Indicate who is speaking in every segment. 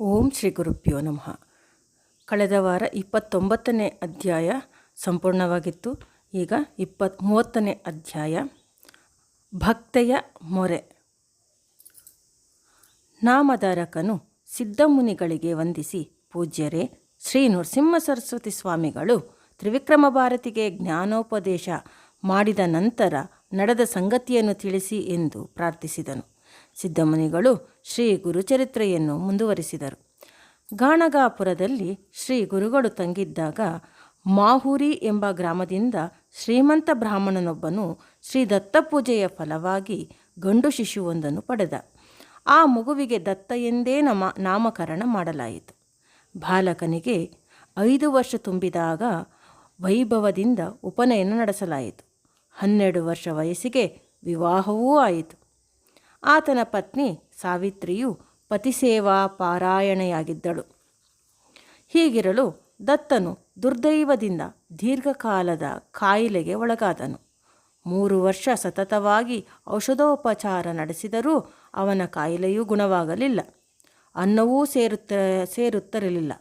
Speaker 1: ಓಂ ಶ್ರೀ ಗುರುಭ್ಯೋ ನಮಃ. ಕಳೆದ ವಾರ ಇಪ್ಪತ್ತೊಂಬತ್ತನೇ ಅಧ್ಯಾಯ ಸಂಪೂರ್ಣವಾಗಿತ್ತು. ಈಗ ಇಪ್ಪತ್ತ್ ಮೂವತ್ತನೇ ಅಧ್ಯಾಯ. ಭಕ್ತೆಯ ಮೊರೆ. ನಾಮಧಾರಕನು ಸಿದ್ಧಮುನಿಗಳಿಗೆ ವಂದಿಸಿ, ಪೂಜ್ಯರೇ ಶ್ರೀ ನರಸಿಂಹ ಸರಸ್ವತಿ ಸ್ವಾಮಿಗಳು ತ್ರಿವಿಕ್ರಮ ಭಾರತಿಗೆ ಜ್ಞಾನೋಪದೇಶ ಮಾಡಿದ ನಂತರ ನಡೆದ ಸಂಗತಿಯನ್ನು ತಿಳಿಸಿ ಎಂದು ಪ್ರಾರ್ಥಿಸಿದನು. ಸಿದ್ಧಮುನಿಗಳು ಶ್ರೀ ಗುರುಚರಿತ್ರೆಯನ್ನು ಮುಂದುವರಿಸಿದರು. ಗಾಣಗಾಪುರದಲ್ಲಿ ಶ್ರೀ ಗುರುಗಳು ತಂಗಿದ್ದಾಗ ಮಾಹುರಿ ಎಂಬ ಗ್ರಾಮದಿಂದ ಶ್ರೀಮಂತ ಬ್ರಾಹ್ಮಣನೊಬ್ಬನು ಶ್ರೀ ದತ್ತಪೂಜೆಯ ಫಲವಾಗಿ ಗಂಡು ಶಿಶುವೊಂದನ್ನು ಪಡೆದ. ಆ ಮಗುವಿಗೆ ದತ್ತ ಎಂದೇ ನಮ ನಾಮಕರಣ ಮಾಡಲಾಯಿತು. ಬಾಲಕನಿಗೆ ಐದು ವರ್ಷ ತುಂಬಿದಾಗ ವೈಭವದಿಂದ ಉಪನಯನ ನಡೆಸಲಾಯಿತು. ಹನ್ನೆರಡು ವರ್ಷ ವಯಸ್ಸಿಗೆ ವಿವಾಹವೂ ಆಯಿತು. ಆತನ ಪತ್ನಿ ಸಾವಿತ್ರಿಯು ಪತಿಸೇವಾ ಪಾರಾಯಣೆಯಾಗಿದ್ದಳು. ಹೀಗಿರಲು ದತ್ತನು ದುರ್ದೈವದಿಂದ ದೀರ್ಘಕಾಲದ ಕಾಯಿಲೆಗೆ ಒಳಗಾದನು. ಮೂರು ವರ್ಷ ಸತತವಾಗಿ ಔಷಧೋಪಚಾರ ನಡೆಸಿದರೂ ಅವನ ಕಾಯಿಲೆಯೂ ಗುಣವಾಗಲಿಲ್ಲ. ಅನ್ನವೂ ಸೇರುತ್ತ, ಸೇರುತ್ತಿರಲಿಲ್ಲ.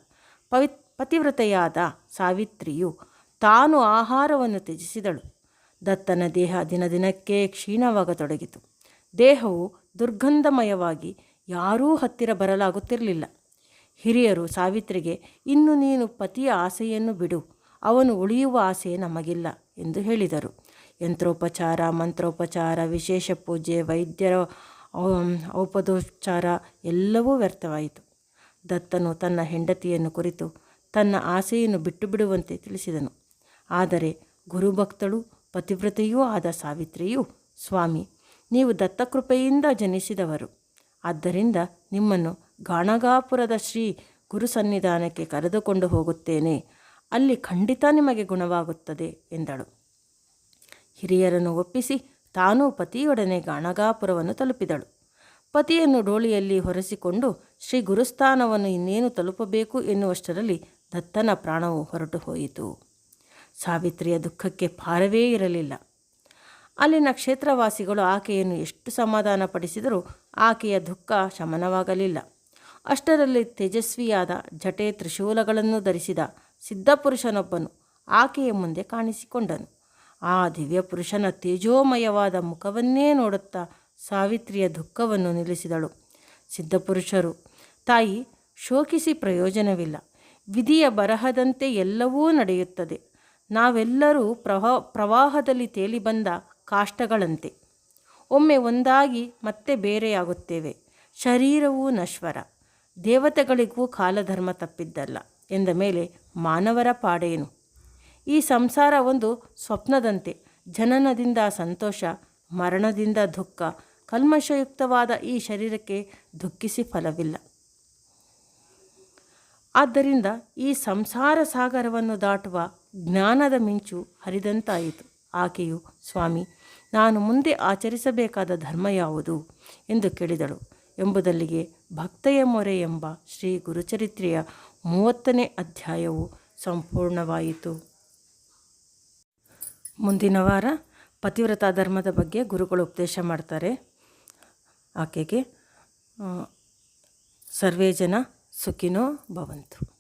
Speaker 1: ಪವಿ, ಪತಿವ್ರತೆಯಾದ ಸಾವಿತ್ರಿಯು ತಾನು ಆಹಾರವನ್ನು ತ್ಯಜಿಸಿದಳು. ದತ್ತನ ದೇಹ ದಿನದಿನಕ್ಕೆ ಕ್ಷೀಣವಾಗತೊಡಗಿತು. ದೇಹವು ದುರ್ಗಂಧಮಯವಾಗಿ ಯಾರೂ ಹತ್ತಿರ ಬರಲಾಗುತ್ತಿರಲಿಲ್ಲ. ಹಿರಿಯರು ಸಾವಿತ್ರಿಗೆ, ಇನ್ನು ನೀನು ಪತಿಯ ಆಸೆಯನ್ನು ಬಿಡು, ಅವನು ಉಳಿಯುವ ಆಸೆ ನಮಗಿಲ್ಲ ಎಂದು ಹೇಳಿದರು. ಯಂತ್ರೋಪಚಾರ, ಮಂತ್ರೋಪಚಾರ, ವಿಶೇಷ ಪೂಜೆ, ವೈದ್ಯರ ಔಪದೋಪಚಾರ ಎಲ್ಲವೂ ವ್ಯರ್ಥವಾಯಿತು. ದತ್ತನು ತನ್ನ ಹೆಂಡತಿಯನ್ನು ಕುರಿತು ತನ್ನ ಆಸೆಯನ್ನು ಬಿಟ್ಟು ಬಿಡುವಂತೆ ತಿಳಿಸಿದನು. ಆದರೆ ಗುರುಭಕ್ತಳು ಪತಿವ್ರತೆಯೂ ಆದ ಸಾವಿತ್ರಿಯು ಸ್ವಾಮಿ ನೀವು ದತ್ತಕೃಪೆಯಿಂದ ಜನಿಸಿದವರು. ಆದ್ದರಿಂದ ನಿಮ್ಮನ್ನು ಗಾಣಗಾಪುರದ ಶ್ರೀ ಗುರು ಸನ್ನಿಧಾನಕ್ಕೆ ಕರೆದುಕೊಂಡು ಹೋಗುತ್ತೇನೆ. ಅಲ್ಲಿ ಖಂಡಿತ ನಿಮಗೆ ಗುಣವಾಗುತ್ತದೆ, ಎಂದಳು. ಹಿರಿಯರನ್ನು ಒಪ್ಪಿಸಿ ತಾನೂ ಪತಿಯೊಡನೆ ಗಾಣಗಾಪುರವನ್ನು ತಲುಪಿದಳು. ಪತಿಯನ್ನು ಡೋಳಿಯಲ್ಲಿ ಹೊರಸಿಕೊಂಡು ಶ್ರೀ ಗುರುಸ್ಥಾನವನ್ನು ಇನ್ನೇನು ತಲುಪಬೇಕು ಎನ್ನುವಷ್ಟರಲ್ಲಿ ದತ್ತನ ಪ್ರಾಣವು ಹೊರಟು ಹೋಯಿತು ಸಾವಿತ್ರಿಯ ದುಃಖಕ್ಕೆ ಪಾರವೇ ಇರಲಿಲ್ಲ. ಅಲ್ಲಿನ ಕ್ಷೇತ್ರವಾಸಿಗಳು ಆಕೆಯನ್ನು ಎಷ್ಟು ಸಮಾಧಾನಪಡಿಸಿದರೂ ಆಕೆಯ ದುಃಖ ಶಮನವಾಗಲಿಲ್ಲ. ಅಷ್ಟರಲ್ಲಿ ತೇಜಸ್ವಿಯಾದ ಜಟೆ ತ್ರಿಶೂಲಗಳನ್ನು ಧರಿಸಿದ ಸಿದ್ಧಪುರುಷನೊಬ್ಬನು ಆಕೆಯ ಮುಂದೆ ಕಾಣಿಸಿಕೊಂಡನು. ಆ ದಿವ್ಯ ಪುರುಷನ ತೇಜೋಮಯವಾದ ಮುಖವನ್ನೇ ನೋಡುತ್ತಾ ಸಾವಿತ್ರಿಯ ದುಃಖವನ್ನು ನಿಲ್ಲಿಸಿದಳು. ಸಿದ್ಧಪುರುಷರು, ತಾಯಿ, ಶೋಕಿಸಿ ಪ್ರಯೋಜನವಿಲ್ಲ. ವಿಧಿಯ ಬರಹದಂತೆ ಎಲ್ಲವೂ ನಡೆಯುತ್ತದೆ. ನಾವೆಲ್ಲರೂ ಪ್ರವಾ, ಪ್ರವಾಹದಲ್ಲಿ ತೇಲಿ ಬಂದ ಕಾಷ್ಟಗಳಂತೆ. ಒಮ್ಮೆ ಒಂದಾಗಿ ಮತ್ತೆ ಬೇರೆಯಾಗುತ್ತೇವೆ. ಶರೀರವೂ ನಶ್ವರ. ದೇವತೆಗಳಿಗೂ ಕಾಲಧರ್ಮ ತಪ್ಪಿದ್ದಲ್ಲ. ಎಂದ ಮೇಲೆ ಮಾನವರ ಪಾಡೇನು? ಈ ಸಂಸಾರ ಒಂದು ಸ್ವಪ್ನದಂತೆ. ಜನನದಿಂದ ಸಂತೋಷ, ಮರಣದಿಂದ ದುಃಖ, ಕಲ್ಮಶಯುಕ್ತವಾದ ಈ ಶರೀರಕ್ಕೆ ದುಃಖಿಸಿ ಫಲವಿಲ್ಲ. ಆದ್ದರಿಂದ ಈ ಸಂಸಾರ ಸಾಗರವನ್ನು ದಾಟುವ ಜ್ಞಾನದ ಮಿಂಚು ಹರಿದಂತಾಯಿತು. ಆಕೆಯು ಸ್ವಾಮಿ ನಾನು ಮುಂದೆ ಆಚರಿಸಬೇಕಾದ ಧರ್ಮ ಯಾವುದು? ಎಂದು ಕೇಳಿದಳು. ಎಂಬುದಲ್ಲಿಗೆ ಭಕ್ತೆಯ ಮೊರೆ ಎಂಬ ಶ್ರೀ ಗುರುಚರಿತ್ರೆಯ ಮೂವತ್ತನೇ ಅಧ್ಯಾಯವು ಸಂಪೂರ್ಣವಾಯಿತು. ಮುಂದಿನ ವಾರ ಪತಿವ್ರತ ಧರ್ಮದ ಬಗ್ಗೆ ಗುರುಗಳು ಉಪದೇಶ ಮಾಡ್ತಾರೆ. ಆಕೆಗೆ ಸರ್ವೇ ಜನ ಸುಖಿನೋ ಭವಂತು.